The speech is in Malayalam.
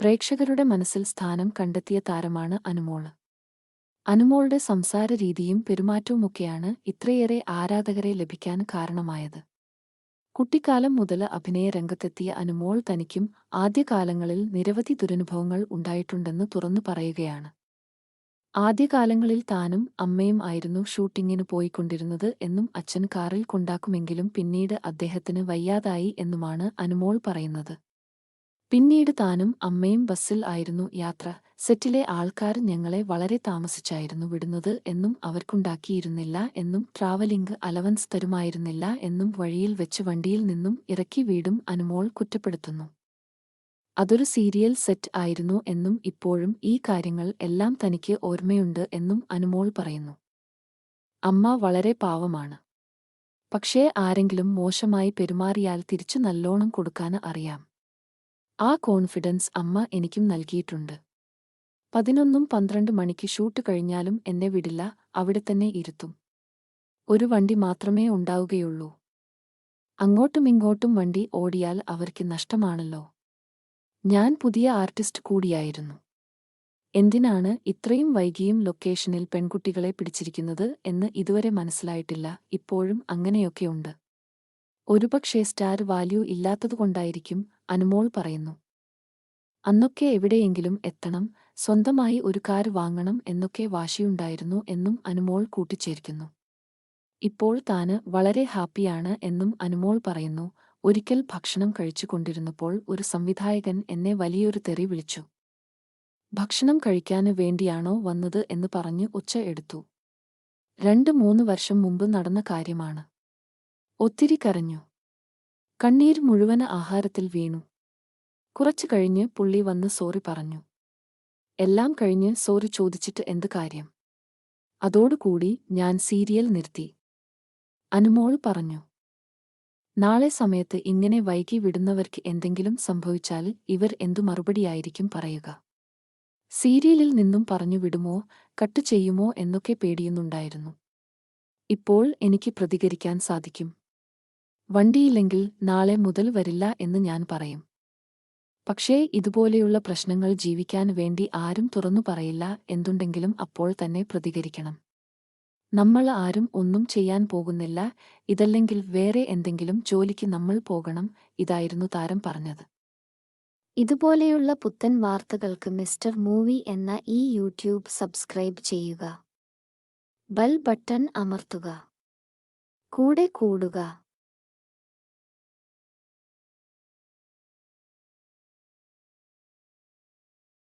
പ്രേക്ഷകരുടെ മനസ്സിൽ സ്ഥാനം കണ്ടെത്തിയ താരമാണ് അനുമോൾ അനുമോളുടെ സംസാര രീതിയും പെരുമാറ്റവുമൊക്കെയാണ് ഇത്രയേറെ ആരാധകരെ ലഭിക്കാൻ കാരണമായത്. കുട്ടിക്കാലം മുതൽ അഭിനയ രംഗത്തെത്തിയ അനുമോൾ തനിക്കും ആദ്യകാലങ്ങളിൽ നിരവധി ദുരനുഭവങ്ങൾ ഉണ്ടായിട്ടുണ്ടെന്ന് തുറന്നു പറയുകയാണ്. ആദ്യകാലങ്ങളിൽ താനും അമ്മയും ആയിരുന്നു ഷൂട്ടിങ്ങിന് പോയിക്കൊണ്ടിരുന്നത് എന്നും അച്ഛൻ കാറിൽ കൊണ്ടാക്കുമെങ്കിലും പിന്നീട് അദ്ദേഹത്തിന് വയ്യാതായി എന്നുമാണ് അനുമോൾ പറയുന്നത്. പിന്നീട് താനും അമ്മയും ബസ്സിൽ ആയിരുന്നു യാത്ര. സെറ്റിലെ ആൾക്കാർ ഞങ്ങളെ വളരെ താമസിച്ചായിരുന്നു വിടുന്നത് എന്നും അവർക്കുണ്ടാക്കിയിരുന്നില്ല എന്നും ട്രാവലിംഗ് അലവൻസ് തരുമായിരുന്നില്ല എന്നും വഴിയിൽ വെച്ച് വണ്ടിയിൽ നിന്നും ഇറക്കി വീടും അനുമോൾ കുറ്റപ്പെടുത്തുന്നു. അതൊരു സീരിയൽ സെറ്റ് ആയിരുന്നു എന്നും ഇപ്പോഴും ഈ കാര്യങ്ങൾ എല്ലാം തനിക്ക് ഓർമ്മയുണ്ട് എന്നും അനുമോൾ പറയുന്നു. അമ്മ വളരെ പാവമാണ്. പക്ഷേ ആരെങ്കിലും മോശമായി പെരുമാറിയാൽ തിരിച്ചു നല്ലോണം കൊടുക്കാൻ അറിയാം. ആ കോൺഫിഡൻസ് അമ്മ എനിക്കും നൽകിയിട്ടുണ്ട്. പതിനൊന്നും പന്ത്രണ്ട് മണിക്ക് ഷൂട്ട് കഴിഞ്ഞാലും എന്നെ വിടില്ല അവിടെ തന്നെ ഇരുത്തും. ഒരു വണ്ടി മാത്രമേ ഉണ്ടാവുകയുള്ളൂ. അങ്ങോട്ടും ഇങ്ങോട്ടും വണ്ടി ഓടിയാൽ അവർക്ക് നഷ്ടമാണല്ലോ. ഞാൻ പുതിയ ആർട്ടിസ്റ്റ് കൂടിയായിരുന്നു. എന്തിനാണ് ഇത്രയും വൈകിയും ലൊക്കേഷനിൽ പെൺകുട്ടികളെ പിടിച്ചിരിക്കുന്നത് എന്ന് ഇതുവരെ മനസ്സിലായിട്ടില്ല ഇപ്പോഴും അങ്ങനെയൊക്കെയുണ്ട്. ഒരുപക്ഷേ സ്റ്റാർ വാല്യൂ ഇല്ലാത്തതുകൊണ്ടായിരിക്കും അനുമോൾ പറയുന്നു. അന്നൊക്കെ എവിടെയെങ്കിലും എത്തണം സ്വന്തമായി ഒരു കാർ വാങ്ങണം എന്നൊക്കെ വാശിയുണ്ടായിരുന്നു എന്നും അനുമോൾ കൂട്ടിച്ചേർക്കുന്നു ഇപ്പോൾ താന് വളരെ ഹാപ്പിയാണ് എന്നും അനുമോൾ പറയുന്നു. ഒരിക്കൽ ഭക്ഷണം കഴിച്ചു കൊണ്ടിരുന്നപ്പോൾ ഒരു സംവിധായകൻ എന്നെ വലിയൊരു തെറി വിളിച്ചു. ഭക്ഷണം കഴിക്കാന് വേണ്ടിയാണോ വന്നത് എന്ന് പറഞ്ഞ് ഉച്ച എടുത്തു. രണ്ട് മൂന്ന് വർഷം മുമ്പ് നടന്ന കാര്യമാണ്. ഒത്തിരി കരഞ്ഞു. കണ്ണീർ മുഴുവൻ ആഹാരത്തിൽ വീണു. കുറച്ചു കഴിഞ്ഞ് പുള്ളി വന്ന് സോറി പറഞ്ഞു. എല്ലാം കഴിഞ്ഞ് സോറി ചോദിച്ചിട്ട് എന്ത് കാര്യം? അതോടുകൂടി ഞാൻ സീരിയൽ നിർത്തി. അനുമോൾ പറഞ്ഞു. നാളെ സമയത്ത് ഇങ്ങനെ വൈകി വിടുന്നവർക്ക് എന്തെങ്കിലും സംഭവിച്ചാൽ ഇവർ എന്തു മറുപടിയായിരിക്കും പറയുക. സീരിയലിൽ നിന്നും പറഞ്ഞു വിടുമോ കട്ട് ചെയ്യുമോ എന്നൊക്കെ പേടിയുന്നുണ്ടായിരുന്നു. ഇപ്പോൾ എനിക്ക് പ്രതികരിക്കാൻ സാധിക്കും. വണ്ടിയില്ലെങ്കിൽ നാളെ മുതൽ വരില്ല എന്ന് ഞാൻ പറയും. പക്ഷേ ഇതുപോലെയുള്ള പ്രശ്നങ്ങൾ ജീവിക്കാൻ വേണ്ടി ആരും തുറന്നു പറയില്ല എന്തുണ്ടെങ്കിലും അപ്പോൾ തന്നെ പ്രതികരിക്കണം. നമ്മൾ ആരും ഒന്നും ചെയ്യാൻ പോകുന്നില്ല ഇതല്ലെങ്കിൽ വേറെ എന്തെങ്കിലും ജോലിക്ക് നമ്മൾ പോകണം ഇതായിരുന്നു താരം പറഞ്ഞത്. ഇതുപോലെയുള്ള പുത്തൻ വാർത്തകൾക്ക് മിസ്റ്റർ മൂവി എന്ന ഈ യൂട്യൂബ് സബ്സ്ക്രൈബ് ചെയ്യുക. ബെൽ ബട്ടൺ അമർത്തുക. കൂടെ കൂടുക.